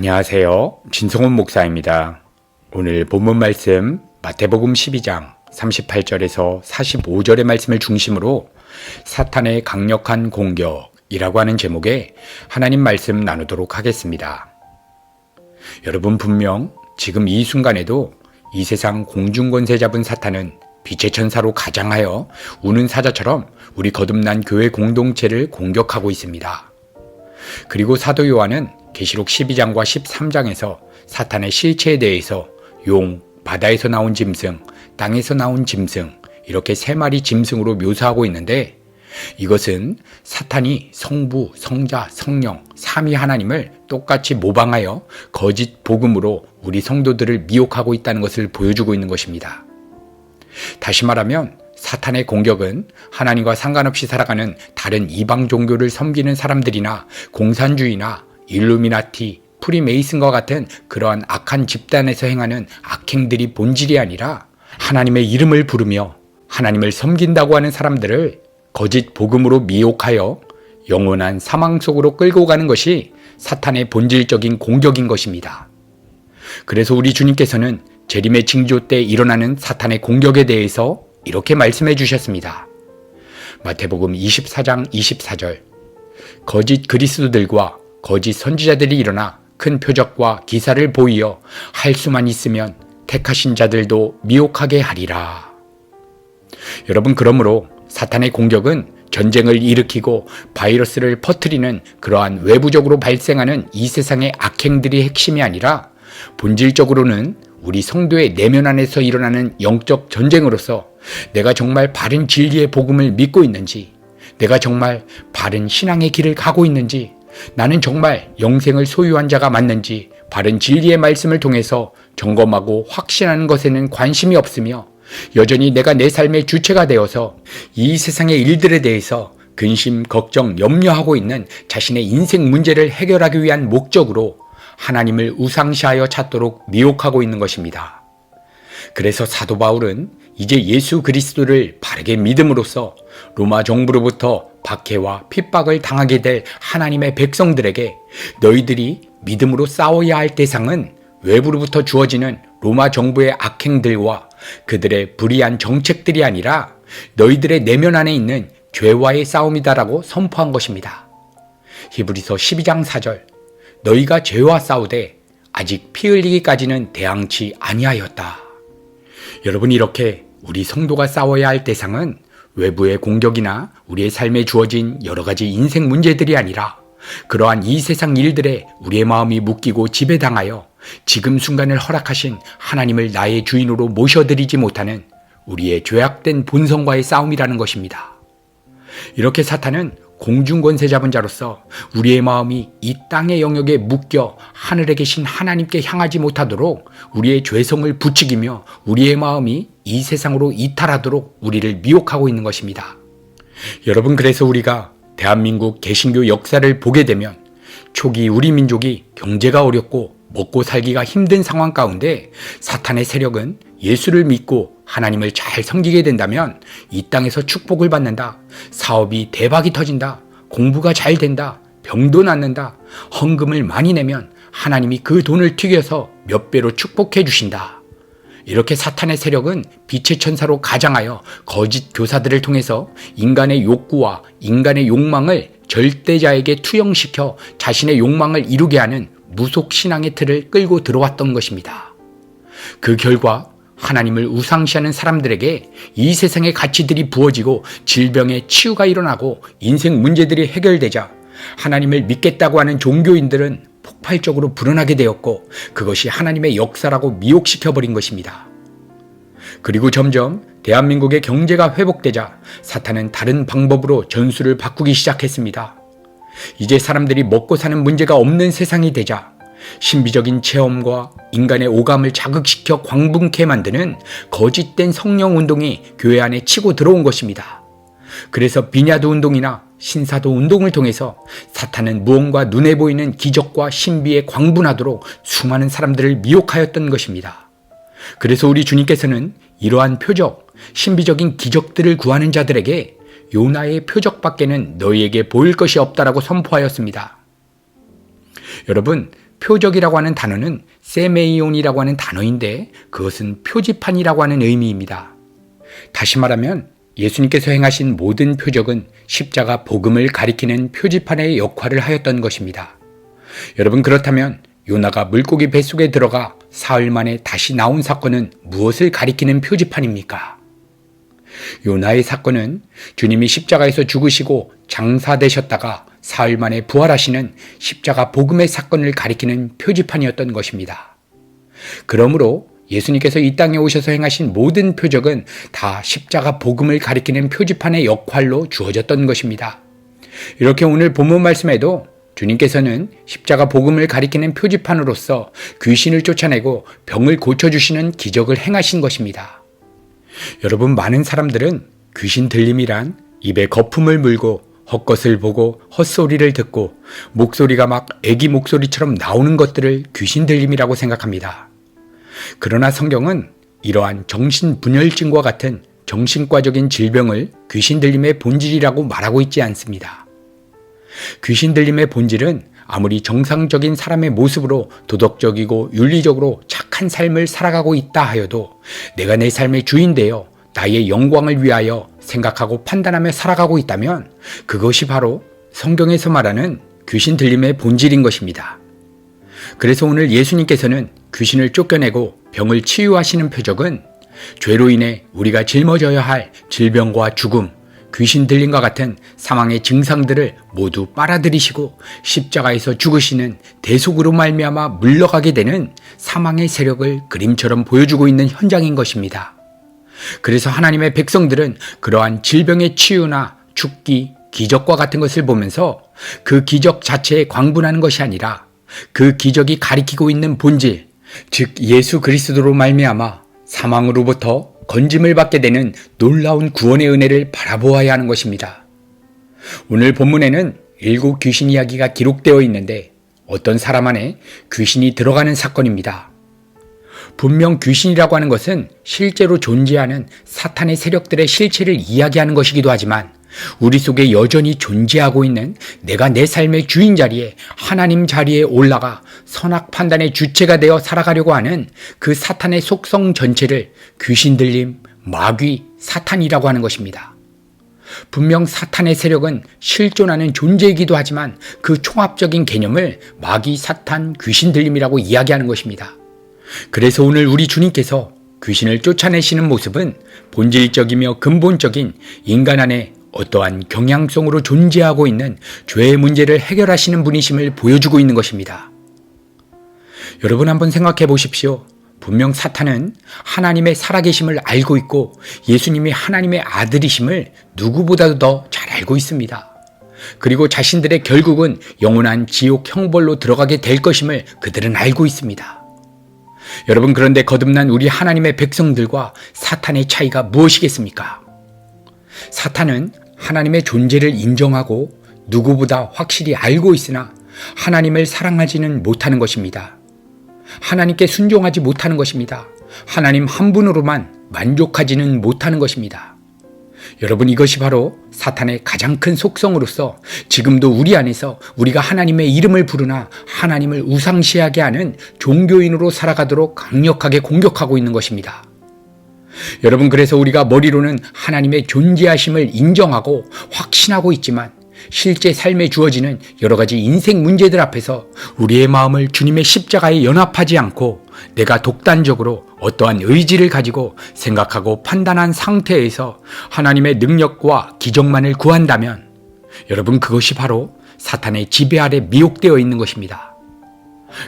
안녕하세요. 진성훈 목사입니다. 오늘 본문 말씀 마태복음 12장 38절에서 45절의 말씀을 중심으로 사탄의 강력한 공격이라고 하는 제목의 하나님 말씀 나누도록 하겠습니다. 여러분 분명 지금 이 순간에도 이 세상 공중권세 잡은 사탄은 빛의 천사로 가장하여 우는 사자처럼 우리 거듭난 교회 공동체를 공격하고 있습니다. 그리고 사도 요한은 계시록 12장과 13장에서 사탄의 실체에 대해서 용, 바다에서 나온 짐승, 땅에서 나온 짐승, 이렇게 세 마리 짐승으로 묘사하고 있는데 이것은 사탄이 성부, 성자, 성령, 삼위 하나님을 똑같이 모방하여 거짓 복음으로 우리 성도들을 미혹하고 있다는 것을 보여주고 있는 것입니다. 다시 말하면 사탄의 공격은 하나님과 상관없이 살아가는 다른 이방 종교를 섬기는 사람들이나 공산주의나 일루미나티, 프리메이슨과 같은 그러한 악한 집단에서 행하는 악행들이 본질이 아니라 하나님의 이름을 부르며 하나님을 섬긴다고 하는 사람들을 거짓 복음으로 미혹하여 영원한 사망 속으로 끌고 가는 것이 사탄의 본질적인 공격인 것입니다. 그래서 우리 주님께서는 재림의 징조 때 일어나는 사탄의 공격에 대해서 이렇게 말씀해 주셨습니다. 마태복음 24장 24절. 거짓 그리스도들과 거짓 선지자들이 일어나 큰 표적과 기사를 보이어 할 수만 있으면 택하신 자들도 미혹하게 하리라. 여러분, 그러므로 사탄의 공격은 전쟁을 일으키고 바이러스를 퍼뜨리는 그러한 외부적으로 발생하는 이 세상의 악행들이 핵심이 아니라 본질적으로는 우리 성도의 내면 안에서 일어나는 영적 전쟁으로서 내가 정말 바른 진리의 복음을 믿고 있는지, 내가 정말 바른 신앙의 길을 가고 있는지, 나는 정말 영생을 소유한 자가 맞는지 바른 진리의 말씀을 통해서 점검하고 확신하는 것에는 관심이 없으며 여전히 내가 내 삶의 주체가 되어서 이 세상의 일들에 대해서 근심, 걱정, 염려하고 있는 자신의 인생 문제를 해결하기 위한 목적으로 하나님을 우상시하여 찾도록 미혹하고 있는 것입니다. 그래서 사도 바울은 이제 예수 그리스도를 바르게 믿음으로써 로마 정부로부터 박해와 핍박을 당하게 될 하나님의 백성들에게 너희들이 믿음으로 싸워야 할 대상은 외부로부터 주어지는 로마 정부의 악행들과 그들의 불의한 정책들이 아니라 너희들의 내면 안에 있는 죄와의 싸움이다라고 선포한 것입니다. 히브리서 12장 4절 너희가 죄와 싸우되 아직 피 흘리기까지는 대항치 아니하였다. 여러분 이렇게 우리 성도가 싸워야 할 대상은 외부의 공격이나 우리의 삶에 주어진 여러 가지 인생 문제들이 아니라 그러한 이 세상 일들에 우리의 마음이 묶이고 지배당하여 지금 순간을 허락하신 하나님을 나의 주인으로 모셔드리지 못하는 우리의 죄악된 본성과의 싸움이라는 것입니다. 이렇게 사탄은 공중권세 잡은 자로서 우리의 마음이 이 땅의 영역에 묶여 하늘에 계신 하나님께 향하지 못하도록 우리의 죄성을 부추기며 우리의 마음이 이 세상으로 이탈하도록 우리를 미혹하고 있는 것입니다. 여러분 그래서 우리가 대한민국 개신교 역사를 보게 되면 초기 우리 민족이 경제가 어렵고 먹고 살기가 힘든 상황 가운데 사탄의 세력은 예수를 믿고 하나님을 잘 섬기게 된다면 이 땅에서 축복을 받는다. 사업이 대박이 터진다. 공부가 잘 된다. 병도 낫는다. 헌금을 많이 내면 하나님이 그 돈을 튀겨서 몇 배로 축복해 주신다. 이렇게 사탄의 세력은 빛의 천사로 가장하여 거짓 교사들을 통해서 인간의 욕구와 인간의 욕망을 절대자에게 투영시켜 자신의 욕망을 이루게 하는 무속 신앙의 틀을 끌고 들어왔던 것입니다. 그 결과 하나님을 우상시하는 사람들에게 이 세상의 가치들이 부어지고 질병의 치유가 일어나고 인생 문제들이 해결되자 하나님을 믿겠다고 하는 종교인들은 폭발적으로 불어나게 되었고 그것이 하나님의 역사라고 미혹시켜버린 것입니다. 그리고 점점 대한민국의 경제가 회복되자 사탄은 다른 방법으로 전술을 바꾸기 시작했습니다. 이제 사람들이 먹고 사는 문제가 없는 세상이 되자 신비적인 체험과 인간의 오감을 자극시켜 광분케 만드는 거짓된 성령 운동이 교회 안에 치고 들어온 것입니다. 그래서 비냐도 운동이나 신사도 운동을 통해서 사탄은 무언가 눈에 보이는 기적과 신비에 광분하도록 수많은 사람들을 미혹하였던 것입니다. 그래서 우리 주님께서는 이러한 표적, 신비적인 기적들을 구하는 자들에게 요나의 표적밖에는 너희에게 보일 것이 없다라고 선포하였습니다. 여러분, 표적이라고 하는 단어는 세메이온이라고 하는 단어인데 그것은 표지판이라고 하는 의미입니다. 다시 말하면 예수님께서 행하신 모든 표적은 십자가 복음을 가리키는 표지판의 역할을 하였던 것입니다. 여러분 그렇다면 요나가 물고기 뱃속에 들어가 사흘 만에 다시 나온 사건은 무엇을 가리키는 표지판입니까? 요나의 사건은 주님이 십자가에서 죽으시고 장사되셨다가 사흘 만에 부활하시는 십자가 복음의 사건을 가리키는 표지판이었던 것입니다. 그러므로 예수님께서 이 땅에 오셔서 행하신 모든 표적은 다 십자가 복음을 가리키는 표지판의 역할로 주어졌던 것입니다. 이렇게 오늘 본문 말씀에도 주님께서는 십자가 복음을 가리키는 표지판으로서 귀신을 쫓아내고 병을 고쳐주시는 기적을 행하신 것입니다. 여러분, 많은 사람들은 귀신 들림이란 입에 거품을 물고 헛것을 보고 헛소리를 듣고 목소리가 막 애기 목소리처럼 나오는 것들을 귀신 들림이라고 생각합니다. 그러나 성경은 이러한 정신분열증과 같은 정신과적인 질병을 귀신 들림의 본질이라고 말하고 있지 않습니다. 귀신 들림의 본질은 아무리 정상적인 사람의 모습으로 도덕적이고 윤리적으로 착한 삶을 살아가고 있다 하여도 내가 내 삶의 주인되어 나의 영광을 위하여 생각하고 판단하며 살아가고 있다면 그것이 바로 성경에서 말하는 귀신 들림의 본질인 것입니다. 그래서 오늘 예수님께서는 귀신을 쫓겨내고 병을 치유하시는 표적은 죄로 인해 우리가 짊어져야 할 질병과 죽음, 귀신 들림과 같은 사망의 증상들을 모두 빨아들이시고 십자가에서 죽으시는 대속으로 말미암아 물러가게 되는 사망의 세력을 그림처럼 보여주고 있는 현장인 것입니다. 그래서 하나님의 백성들은 그러한 질병의 치유나 죽기, 기적과 같은 것을 보면서 그 기적 자체에 광분하는 것이 아니라 그 기적이 가리키고 있는 본질, 즉 예수 그리스도로 말미암아 사망으로부터 건짐을 받게 되는 놀라운 구원의 은혜를 바라보아야 하는 것입니다. 오늘 본문에는 일곱 귀신 이야기가 기록되어 있는데 어떤 사람 안에 귀신이 들어가는 사건입니다. 분명 귀신이라고 하는 것은 실제로 존재하는 사탄의 세력들의 실체를 이야기하는 것이기도 하지만 우리 속에 여전히 존재하고 있는 내가 내 삶의 주인 자리에 하나님 자리에 올라가 선악 판단의 주체가 되어 살아가려고 하는 그 사탄의 속성 전체를 귀신 들림, 마귀, 사탄이라고 하는 것입니다. 분명 사탄의 세력은 실존하는 존재이기도 하지만 그 총합적인 개념을 마귀, 사탄, 귀신 들림이라고 이야기하는 것입니다. 그래서 오늘 우리 주님께서 귀신을 쫓아내시는 모습은 본질적이며 근본적인 인간 안에 어떠한 경향성으로 존재하고 있는 죄의 문제를 해결하시는 분이심을 보여주고 있는 것입니다. 여러분 한번 생각해 보십시오. 분명 사탄은 하나님의 살아계심을 알고 있고 예수님이 하나님의 아들이심을 누구보다도 더 잘 알고 있습니다. 그리고 자신들의 결국은 영원한 지옥 형벌로 들어가게 될 것임을 그들은 알고 있습니다. 여러분 그런데 거듭난 우리 하나님의 백성들과 사탄의 차이가 무엇이겠습니까? 사탄은 하나님의 존재를 인정하고 누구보다 확실히 알고 있으나 하나님을 사랑하지는 못하는 것입니다. 하나님께 순종하지 못하는 것입니다. 하나님 한 분으로만 만족하지는 못하는 것입니다. 여러분 이것이 바로 사탄의 가장 큰 속성으로서 지금도 우리 안에서 우리가 하나님의 이름을 부르나 하나님을 우상시하게 하는 종교인으로 살아가도록 강력하게 공격하고 있는 것입니다. 여러분 그래서 우리가 머리로는 하나님의 존재하심을 인정하고 확신하고 있지만 실제 삶에 주어지는 여러 가지 인생 문제들 앞에서 우리의 마음을 주님의 십자가에 연합하지 않고 내가 독단적으로 어떠한 의지를 가지고 생각하고 판단한 상태에서 하나님의 능력과 기적만을 구한다면 여러분 그것이 바로 사탄의 지배 아래 미혹되어 있는 것입니다.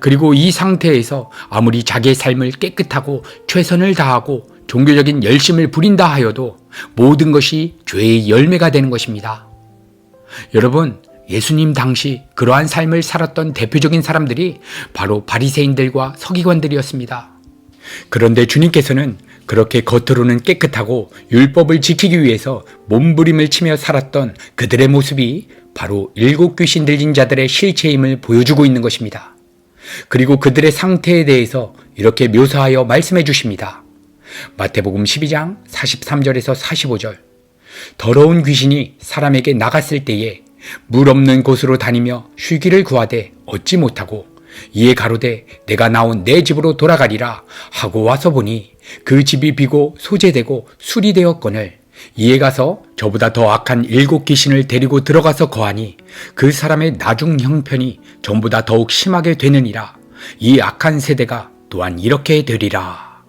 그리고 이 상태에서 아무리 자기의 삶을 깨끗하고 최선을 다하고 종교적인 열심을 부린다 하여도 모든 것이 죄의 열매가 되는 것입니다. 여러분, 예수님 당시 그러한 삶을 살았던 대표적인 사람들이 바로 바리새인들과 서기관들이었습니다. 그런데 주님께서는 그렇게 겉으로는 깨끗하고 율법을 지키기 위해서 몸부림을 치며 살았던 그들의 모습이 바로 일곱 귀신 들린 자들의 실체임을 보여주고 있는 것입니다. 그리고 그들의 상태에 대해서 이렇게 묘사하여 말씀해 주십니다. 마태복음 12장 43절에서 45절. 더러운 귀신이 사람에게 나갔을 때에 물 없는 곳으로 다니며 쉬기를 구하되 얻지 못하고 이에 가로되 내가 나온 내 집으로 돌아가리라 하고 와서 보니 그 집이 비고 소재되고 술이 되었거늘 이에 가서 저보다 더 악한 일곱 귀신을 데리고 들어가서 거하니 그 사람의 나중 형편이 전보다 더욱 심하게 되느니라 이 악한 세대가 또한 이렇게 되리라.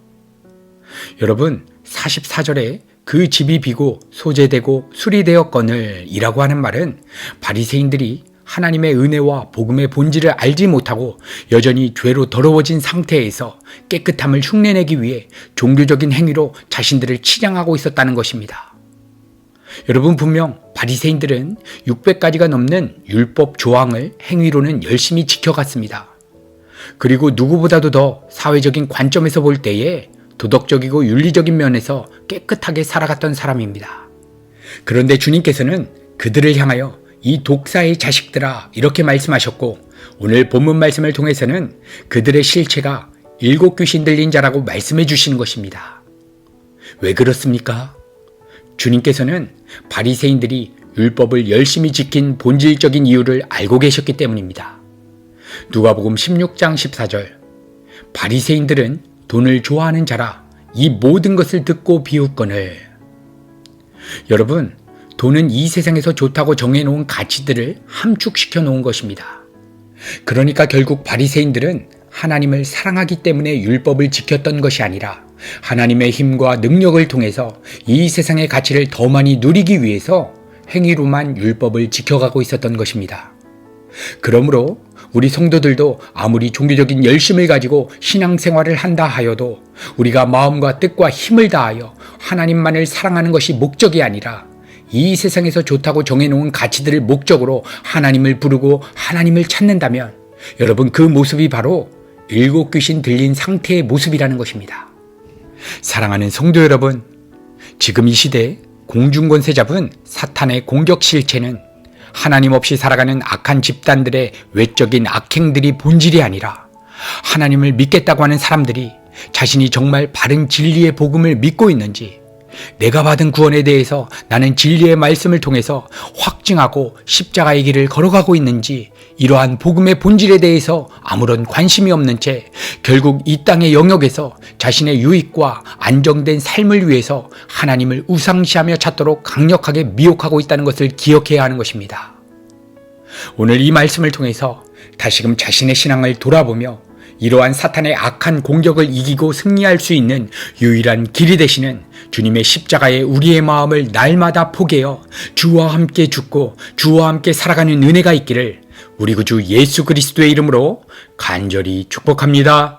여러분 44절에 그 집이 비고 소재되고 되었거늘 이라고 하는 말은 바리새인들이 하나님의 은혜와 복음의 본질을 알지 못하고 여전히 죄로 더러워진 상태에서 깨끗함을 흉내내기 위해 종교적인 행위로 자신들을 치장하고 있었다는 것입니다. 여러분 분명 바리새인들은 600가지가 넘는 율법 조항을 행위로는 열심히 지켜갔습니다. 그리고 누구보다도 더 사회적인 관점에서 볼 때에 도덕적이고 윤리적인 면에서 깨끗하게 살아갔던 사람입니다. 그런데 주님께서는 그들을 향하여 이 독사의 자식들아 이렇게 말씀하셨고 오늘 본문 말씀을 통해서는 그들의 실체가 일곱 귀신 들린 자라고 말씀해 주시는 것입니다. 왜 그렇습니까? 주님께서는 바리새인들이 율법을 열심히 지킨 본질적인 이유를 알고 계셨기 때문입니다. 누가복음 16장 14절 바리새인들은 돈을 좋아하는 자라 이 모든 것을 듣고 비웃거늘 여러분 돈은 이 세상에서 좋다고 정해놓은 가치들을 함축시켜 놓은 것입니다. 그러니까 결국 바리새인들은 하나님을 사랑하기 때문에 율법을 지켰던 것이 아니라 하나님의 힘과 능력을 통해서 이 세상의 가치를 더 많이 누리기 위해서 행위로만 율법을 지켜가고 있었던 것입니다. 그러므로 우리 성도들도 아무리 종교적인 열심을 가지고 신앙생활을 한다 하여도 우리가 마음과 뜻과 힘을 다하여 하나님만을 사랑하는 것이 목적이 아니라 이 세상에서 좋다고 정해놓은 가치들을 목적으로 하나님을 부르고 하나님을 찾는다면 여러분 그 모습이 바로 일곱 귀신 들린 상태의 모습이라는 것입니다. 사랑하는 성도 여러분, 지금 이 시대 공중권세 잡은 사탄의 공격 실체는 하나님 없이 살아가는 악한 집단들의 외적인 악행들이 본질이 아니라 하나님을 믿겠다고 하는 사람들이 자신이 정말 바른 진리의 복음을 믿고 있는지 내가 받은 구원에 대해서 나는 진리의 말씀을 통해서 확증하고 십자가의 길을 걸어가고 있는지 이러한 복음의 본질에 대해서 아무런 관심이 없는 채 결국 이 땅의 영역에서 자신의 유익과 안정된 삶을 위해서 하나님을 우상시하며 찾도록 강력하게 미혹하고 있다는 것을 기억해야 하는 것입니다. 오늘 이 말씀을 통해서 다시금 자신의 신앙을 돌아보며 이러한 사탄의 악한 공격을 이기고 승리할 수 있는 유일한 길이 되시는 주님의 십자가에 우리의 마음을 날마다 포개어 주와 함께 죽고 주와 함께 살아가는 은혜가 있기를 우리 구주 예수 그리스도의 이름으로 간절히 축복합니다.